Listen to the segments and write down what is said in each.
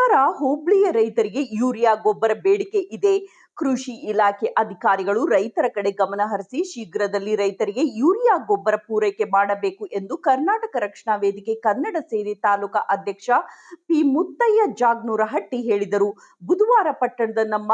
ಕೋಲಾರ ಹೋಬಳಿಯ ರೈತರಿಗೆ ಯೂರಿಯಾ ಗೊಬ್ಬರ ಬೇಡಿಕೆ ಇದೆ. ಕೃಷಿ ಇಲಾಖೆ ಅಧಿಕಾರಿಗಳು ರೈತರ ಕಡೆ ಗಮನ ಹರಿಸಿ ಶೀಘ್ರದಲ್ಲಿ ರೈತರಿಗೆ ಯೂರಿಯಾ ಗೊಬ್ಬರ ಪೂರೈಕೆ ಮಾಡಬೇಕು ಎಂದು ಕರ್ನಾಟಕ ರಕ್ಷಣಾ ವೇದಿಕೆ ಕನ್ನಡ ಸೇರಿ ತಾಲೂಕಾ ಅಧ್ಯಕ್ಷ ಪಿ ಮುತ್ತಯ್ಯ ಜಾಗ್ನೂರಹಟ್ಟಿ ಹೇಳಿದರು. ಬುಧವಾರ ಪಟ್ಟಣದ ನಮ್ಮ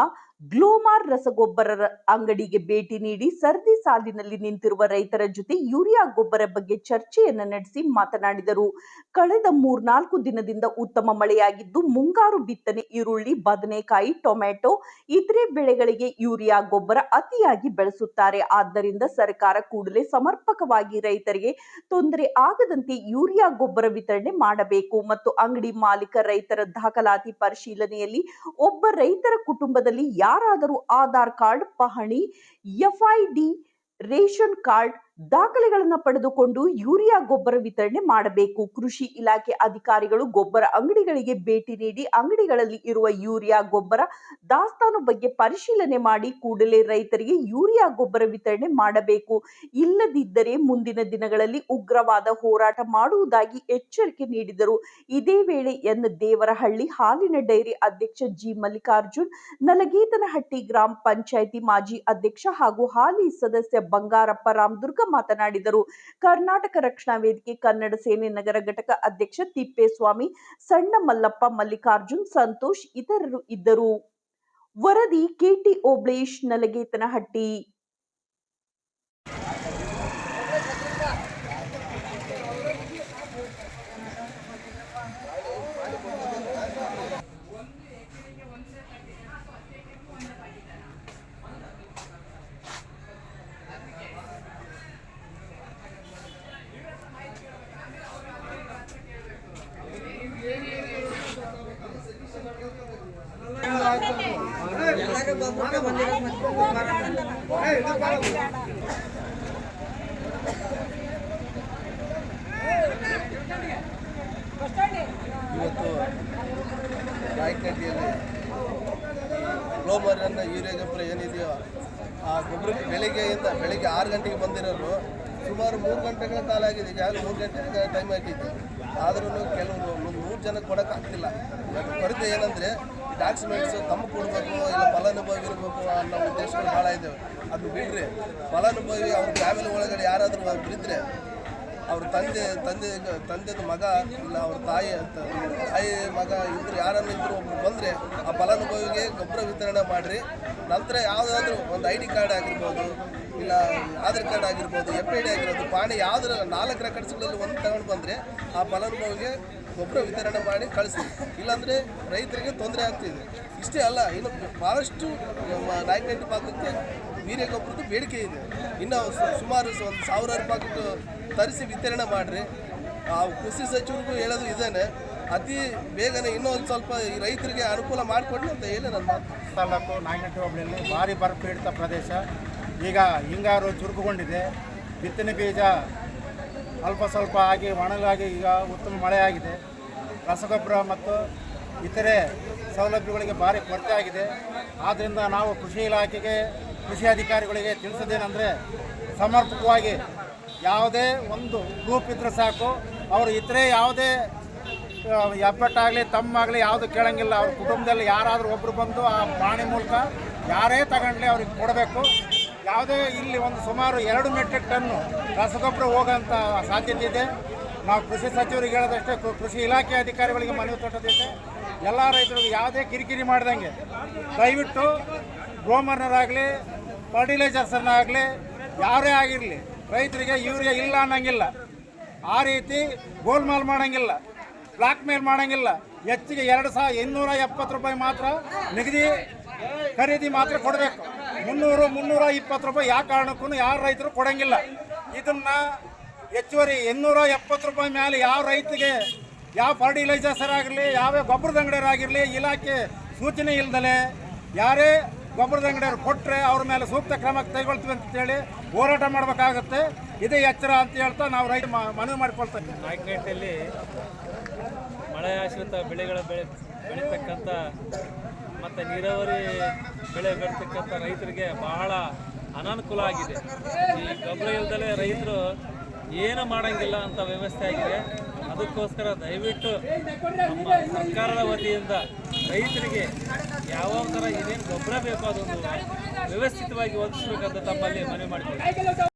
ಗ್ಲೋಮಾರ್ ರಸಗೊಬ್ಬರ ಅಂಗಡಿಗೆ ಭೇಟಿ ನೀಡಿ ಸರದಿ ಸಾಲಿನಲ್ಲಿ ನಿಂತಿರುವ ರೈತರ ಜೊತೆ ಯೂರಿಯಾ ಗೊಬ್ಬರ ಬಗ್ಗೆ ಚರ್ಚೆಯನ್ನು ನಡೆಸಿ ಮಾತನಾಡಿದರು. ಕಳೆದ ಮೂರ್ನಾಲ್ಕು ದಿನದಿಂದ ಉತ್ತಮ ಮಳೆಯಾಗಿದ್ದು, ಮುಂಗಾರು ಬಿತ್ತನೆ ಈರುಳ್ಳಿ, ಬದನೆಕಾಯಿ ಟೊಮೆಟೊ ಇತರೆ ಬೆಳೆಗಳಿಗೆ ಯೂರಿಯಾ, ಗೊಬ್ಬರ ಅತಿಯಾಗಿ ಬೆಳೆಸುತ್ತಾರೆ. ಆದ್ದರಿಂದ ಸರ್ಕಾರ ಕೂಡಲೇ ಸಮರ್ಪಕವಾಗಿ ರೈತರಿಗೆ ತೊಂದರೆ ಆಗದಂತೆ ಯೂರಿಯಾ, ಗೊಬ್ಬರ ವಿತರಣೆ ಮಾಡಬೇಕು. ಮತ್ತು ಅಂಗಡಿ ಮಾಲೀಕ ರೈತರ ದಾಖಲಾತಿ ಪರಿಶೀಲನೆಯಲ್ಲಿ ಒಬ್ಬ ರೈತರ ಕುಟುಂಬದಲ್ಲಿ ಯಾರಾದರೂ ಆಧಾರ್ ಕಾರ್ಡ್, ಪಹಣಿ ಎಫ್ಐಡಿ ರೇಷನ್ ಕಾರ್ಡ್ ದಾಖಲೆಗಳನ್ನು ಪಡೆದುಕೊಂಡು ಯೂರಿಯಾ ಗೊಬ್ಬರ ವಿತರಣೆ ಮಾಡಬೇಕು. ಕೃಷಿ ಇಲಾಖೆ ಅಧಿಕಾರಿಗಳು ಗೊಬ್ಬರ ಅಂಗಡಿಗಳಿಗೆ ಭೇಟಿ ನೀಡಿ ಅಂಗಡಿಗಳಲ್ಲಿ ಇರುವ ಯೂರಿಯಾ ಗೊಬ್ಬರ ದಾಸ್ತಾನು ಬಗ್ಗೆ ಪರಿಶೀಲನೆ ಮಾಡಿ ಕೂಡಲೇ ರೈತರಿಗೆ ಯೂರಿಯಾ ಗೊಬ್ಬರ ವಿತರಣೆ ಮಾಡಬೇಕು. ಇಲ್ಲದಿದ್ದರೆ ಮುಂದಿನ ದಿನಗಳಲ್ಲಿ ಉಗ್ರವಾದ ಹೋರಾಟ ಮಾಡುವುದಾಗಿ ಎಚ್ಚರಿಕೆ ನೀಡಿದರು. ಇದೇ ವೇಳೆ ಎನ್ ದೇವರಹಳ್ಳಿ ಹಾಲಿನ ಡೈರಿ ಅಧ್ಯಕ್ಷ ಜಿ ಮಲ್ಲಿಕಾರ್ಜುನ್ ನಲಗೀತನಹಟ್ಟಿ ಗ್ರಾಮ ಪಂಚಾಯಿತಿ ಮಾಜಿ ಅಧ್ಯಕ್ಷ ಹಾಗೂ ಹಾಲಿ ಸದಸ್ಯ ಬಂಗಾರಪ್ಪ ರಾಮದುರ್ಗ ಮಾತನಾಡಿದರು. ಕರ್ನಾಟಕ ರಕ್ಷಣಾ ವೇದಿಕೆ ಕನ್ನಡ ಸೇನೆ ನಗರ ಘಟಕ ಅಧ್ಯಕ್ಷ ತಿಪ್ಪೇಸ್ವಾಮಿ, ಸಣ್ಣ ಮಲ್ಲಪ್ಪ, ಮಲ್ಲಿಕಾರ್ಜುನ್, ಸಂತೋಷ್ ಇತರರು ಇದ್ದರು. ವರದಿ ಕೆಟಿ ಓಬ್ಳೇಶ್, ನಲಗೇತನಹಟ್ಟಿ. ಇವತ್ತು ರಾಯಕಟ್ಟಿಯಲ್ಲಿ ಗ್ಲೋಮರ್ ಅನ್ನೋ ಯೂರಿಯಾ ಗೊಬ್ಬರ ಏನಿದೆಯೋ ಆ ಗೊಬ್ಬರಕ್ಕೆ ಬೆಳಿಗ್ಗೆಯಿಂದ ಬೆಳಿಗ್ಗೆ ಆರು ಗಂಟೆಗೆ ಬಂದಿರೋರು ಸುಮಾರು ಮೂರು ಗಂಟೆಗಳ ಕಾಲ ಆಗಿದೆ ಈಗಾಗಲೇ ಮೂರು ಗಂಟೆಗೆ ಟೈಮ್ ಆಗಿತ್ತು ಆದ್ರೂ ಕೆಲವರು ನೂರು ಜನಕ್ಕೆ ಕೊಡೋಕ್ಕಾಗ್ತಿಲ್ಲ ಕೊರತೆ ಏನಂದರೆ ಡಾಕ್ಯುಮೆಂಟ್ಸು ತಮ್ಮ ಕೊಡಬೇಕು ಇಲ್ಲ ಫಲಾನುಭವಿ ಇರಬೇಕು ಅನ್ನೋ ಉದ್ದೇಶಗಳು ಭಾಳ ಇದ್ದಾವೆ ಅದು ಬಿಡ್ರಿ. ಫಲಾನುಭವಿ ಅವ್ರ ಫ್ಯಾಮಿಲಿ ಒಳಗಡೆ ಯಾರಾದರೂ ಬಿದ್ದರೆ ಅವ್ರ ತಂದೆ ತಂದೆ, ತಂದೆದ ಮಗ ಇಲ್ಲ ಅವ್ರ ತಾಯಿ ಅಂತ ತಾಯಿ ಮಗ ಇದ್ರು ಯಾರನ್ನ ಇದ್ರು ಒಬ್ರು ಬಂದರೆ ಆ ಫಲಾನುಭವಿಗೆ ಗೊಬ್ಬರ ವಿತರಣೆ ಮಾಡಿರಿ. ನಂತರ ಯಾವುದಾದ್ರೂ ಒಂದು ಐ ಡಿ ಕಾರ್ಡ್ ಆಗಿರ್ಬೋದು ಇಲ್ಲ ಆಧಾರ್ ಕಾರ್ಡ್ ಆಗಿರ್ಬೋದು ಎಫ್ ಐ ಡಿ ಆಗಿರ್ಬೋದು ಪಾಣಿ ಯಾವುದ್ರ ನಾಲ್ಕು ರೆಕಾರ್ಡ್ಸ್ಗಳಲ್ಲಿ ಒಂದು ತಗೊಂಡು ಬಂದರೆ ಆ ಫಲಾನುಭವಿಗೆ ಗೊಬ್ಬರ ವಿತರಣೆ ಮಾಡಿ ಕಳಿಸಿ. ಇಲ್ಲಾಂದರೆ ರೈತರಿಗೆ ತೊಂದರೆ ಆಗ್ತಿದೆ. ಇಷ್ಟೇ ಅಲ್ಲ, ಇನ್ನು ಭಾಳಷ್ಟು ನಾಯಕನಹಟ್ಟಿ ಭಾಗಕ್ಕೆ ವೀರ್ಯ ಗೊಬ್ಬರದ ಬೇಡಿಕೆ ಇದೆ. ಇನ್ನು ಸುಮಾರು ಒಂದು ಸಾವಿರಾರು ಭಾಗಕ್ಕೆ ತರಿಸಿ ವಿತರಣೆ ಮಾಡಿರಿ. ಆ ಕೃಷಿ ಸಚಿವರಿಗೂ ಹೇಳೋದು ಇದೇನೆ, ಅತಿ ಬೇಗನೆ ಇನ್ನೂ ಒಂದು ಸ್ವಲ್ಪ ಈ ರೈತರಿಗೆ ಅನುಕೂಲ ಮಾಡಿಕೊಂಡು ಅಂತ ಹೇಳಿ ನನ್ನ ತಾಲೂಕು ನಾಯಕನಹಟ್ಟಿ ಹೋಬಳಿಯಲ್ಲಿ ಭಾರಿ ಬರಪೀಡಿತ ಪ್ರದೇಶ. ಈಗ ಹಿಂಗಾರು ಚುರುಕುಗೊಂಡಿದೆ. ಬಿತ್ತನೆ ಬೀಜ ಅಲ್ಪ ಸ್ವಲ್ಪ ಆಗಿ ಒಣಗಾಗಿ ಈಗ ಉತ್ತಮ ಮಳೆಯಾಗಿದೆ. ರಸಗೊಬ್ಬರ ಮತ್ತು ಇತರೆ ಸೌಲಭ್ಯಗಳಿಗೆ ಭಾರಿ ಕೊರತೆ ಆಗಿದೆ. ಆದ್ದರಿಂದ ನಾವು ಕೃಷಿ ಇಲಾಖೆಗೆ, ಕೃಷಿ ಅಧಿಕಾರಿಗಳಿಗೆ ತಿಳಿಸೋದೇನೆಂದರೆ ಸಮರ್ಪಕವಾಗಿ ಯಾವುದೇ ಒಂದು ಗ್ರೂಪ್ ಇದ್ದರೆ ಸಾಕು. ಅವರು ಇತರೆ ಯಾವುದೇ ಎಬ್ಬಟ್ಟಾಗಲಿ ತಮ್ಮಾಗಲಿ ಯಾವುದು ಕೇಳಂಗಿಲ್ಲ. ಅವ್ರ ಕುಟುಂಬದಲ್ಲಿ ಯಾರಾದರೂ ಒಬ್ಬರು ಬಂದು ಆ ಪ್ರಾಣಿ ಮೂಲಕ ಯಾರೇ ತಗೊಂಡ್ಲಿ ಅವ್ರಿಗೆ ಕೊಡಬೇಕು. ಯಾವುದೇ ಇಲ್ಲಿ ಒಂದು ಸುಮಾರು ಎರಡು ಮೆಟ್ರಿಕ್ ಟನ್ನು ರಸಗೊಬ್ಬರ ಹೋಗೋಂಥ ಸಾಧ್ಯತೆ ಇದೆ. ನಾವು ಕೃಷಿ ಸಚಿವರಿಗೆ ಹೇಳೋದಷ್ಟೇ ಕೃಷಿ ಇಲಾಖೆ ಅಧಿಕಾರಿಗಳಿಗೆ ಮನವಿ ತೊಟ್ಟದಿದೆ ಎಲ್ಲ ರೈತರಿಗೆ ಯಾವುದೇ ಕಿರಿಕಿರಿ ಮಾಡ್ದಂಗೆ, ದಯವಿಟ್ಟು ಗ್ರೋಮರ್ನರಾಗಲಿ ಫರ್ಟಿಲೈಸರ್ಸನ್ನಾಗಲಿ ಯಾರೇ ಆಗಿರಲಿ, ರೈತರಿಗೆ ಯೂರಿಯಾ ಇಲ್ಲ ಅನ್ನಂಗಿಲ್ಲ. ಆ ರೀತಿ ಗೋಲ್ಮಾಲ್ ಮಾಡೋಂಗಿಲ್ಲ, ಬ್ಲಾಕ್ ಮೇಲ್ ಮಾಡೋಂಗಿಲ್ಲ. ಹೆಚ್ಚಿಗೆ ಎರಡು ಸಾವಿರ ಇನ್ನೂರ ಎಪ್ಪತ್ತು ರೂಪಾಯಿ ಮಾತ್ರ ನಿಗದಿ ಖರೀದಿ ಮಾತ್ರ ಕೊಡಬೇಕು. ಮುನ್ನೂರು, ಮುನ್ನೂರ ಇಪ್ಪತ್ತು ರೂಪಾಯಿ ಯಾವ ಕಾರಣಕ್ಕೂ ಯಾರು ರೈತರು ಕೊಡಂಗಿಲ್ಲ. ಇದನ್ನ ಹೆಚ್ಚುವರಿ ಇನ್ನೂರ ಎಪ್ಪತ್ತು ರೂಪಾಯಿ ಮೇಲೆ ಯಾವ ರೈತಿಗೆ ಯಾವ ಫರ್ಟಿಲೈಸರ್ಸರ್ ಆಗಿರಲಿ ಯಾವ ಗೊಬ್ಬರದ ಅಂಗಡಿಯರಾಗಿರಲಿ ಇಲಾಖೆ ಸೂಚನೆ ಇಲ್ಲದಲೆ ಯಾರೇ ಗೊಬ್ಬರದ ಅಂಗಡಿಯವರು ಕೊಟ್ಟರೆ ಅವ್ರ ಮೇಲೆ ಸೂಕ್ತ ಕ್ರಮ ಕೈಗೊಳ್ತೀವಿ ಅಂತೇಳಿ ಹೋರಾಟ ಮಾಡಬೇಕಾಗುತ್ತೆ. ಇದೇ ಎಚ್ಚರ ಅಂತ ಹೇಳ್ತಾ ನಾವು ರೈತ ಮನವಿ ಮಾಡಿಕೊಳ್ತೇವೆ. ಮಳೆ ಆಶ್ರಿತ ಬೆಳೆಗಳ ಬೆಳೆ ಬೆಳೀತಕ್ಕಂಥ ಮತ್ತು ನೀರಾವರಿ ಬೆಳೆ ಬೆಳೀತಕ್ಕಂಥ ರೈತರಿಗೆ ಬಹಳ ಅನಾನುಕೂಲ ಆಗಿದೆ. ಈ ಗೊಬ್ಬರ ಇಲ್ದಲೇ ರೈತರು ಏನು ಮಾಡೋಂಗಿಲ್ಲ ಅಂತ ವ್ಯವಸ್ಥೆ ಆಗಿದೆ. ಅದಕ್ಕೋಸ್ಕರ ದಯವಿಟ್ಟು ನಮ್ಮ ಸರ್ಕಾರದ ವತಿಯಿಂದ ರೈತರಿಗೆ ಯಾವ ಥರ ಏನೇನು ಗೊಬ್ಬರ ಬೇಕೋ ಅದೊಂದು ವ್ಯವಸ್ಥಿತವಾಗಿ ಒದಗಿಸ್ಬೇಕಂತ ತಮ್ಮಲ್ಲಿ ಮನವಿ ಮಾಡಿಕೊಳ್ಳಿ